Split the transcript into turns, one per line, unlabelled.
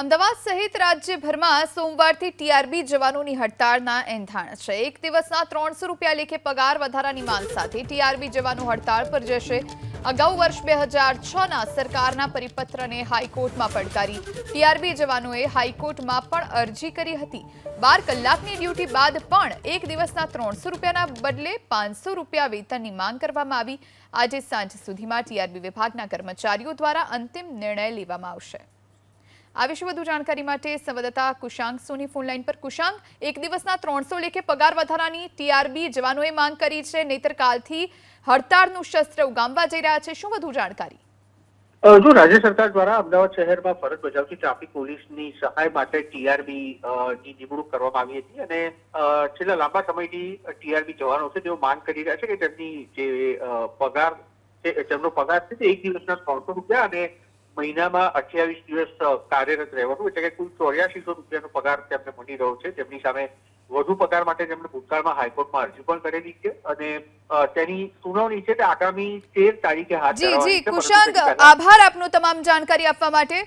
અમદાવાદ સહિત રાજ્યભરમાં સોમવારથી ટીઆરબી જવાનોની હડતાળના એંધાણ છે. એક દિવસના ત્રણસો રૂપિયા લેખે પગાર વધારાની માંગ સાથે ટીઆરબી જવાનો હડતાળ પર જશે. અગાઉ વર્ષ બે હજાર છના સરકારના પરિપત્રને હાઈકોર્ટમાં પડકારી. ટીઆરબી જવાનોએ હાઈકોર્ટમાં પણ અરજી કરી હતી. બાર કલાકની ડ્યુટી બાદ પણ એક દિવસના ત્રણસો રૂપિયાના બદલે પાંચસો રૂપિયા વેતનની માંગ કરવામાં આવી. આજે સાંજ સુધીમાં ટીઆરબી વિભાગના કર્મચારીઓ દ્વારા અંતિમ નિર્ણય લેવામાં આવશે. આ વિશે વધુ જાણકારી માટે સંવાદદાતા કુશાંક સોની ફોનલાઈન પર. કુશાંક, એક દિવસના ત્રણસો લેખે પગાર વધારાની ટીઆરબી જવાનોએ માંગ કરી છે. નહીતર કાલથી હડતાળનું શસ્ત્ર ઉગામવા જઈ રહ્યા છે. શું વધુ જાણકારી?
જો રાજ્ય સરકાર દ્વારા અમદાવાદ શહેરમાં ફરજ બજાવતી ટ્રાફિક પોલીસની સહાય માટે ટીઆરબી ની નિમણૂક કરવામાં આવી હતી અને છેલ્લા લાંબા સમયથી ટીઆરબી જવાનો છે, તેઓ માંગ કરી રહ્યા છે કે તેમની જે પગાર તેમનો પગાર છે તે એક દિવસના ત્રણસો રૂપિયા અને મહિનામાં અઠ્યાવીસ દિવસ કાર્યરત રહેવાનું એટલે કે કુલ ચોર્યાસીસો રૂપિયાનો પગાર તેમને મળી રહ્યો છે. તેમની સામે વધુ પગાર માટે તેમણે ભૂતકાળમાં હાઈકોર્ટમાં અરજી પણ કરેલી છે અને તેની સુનાવણી છે તે આગામી તેર તારીખે હાથ
જી જી કુશાંક આભાર આપનો તમામ જાણકારી આપવા માટે.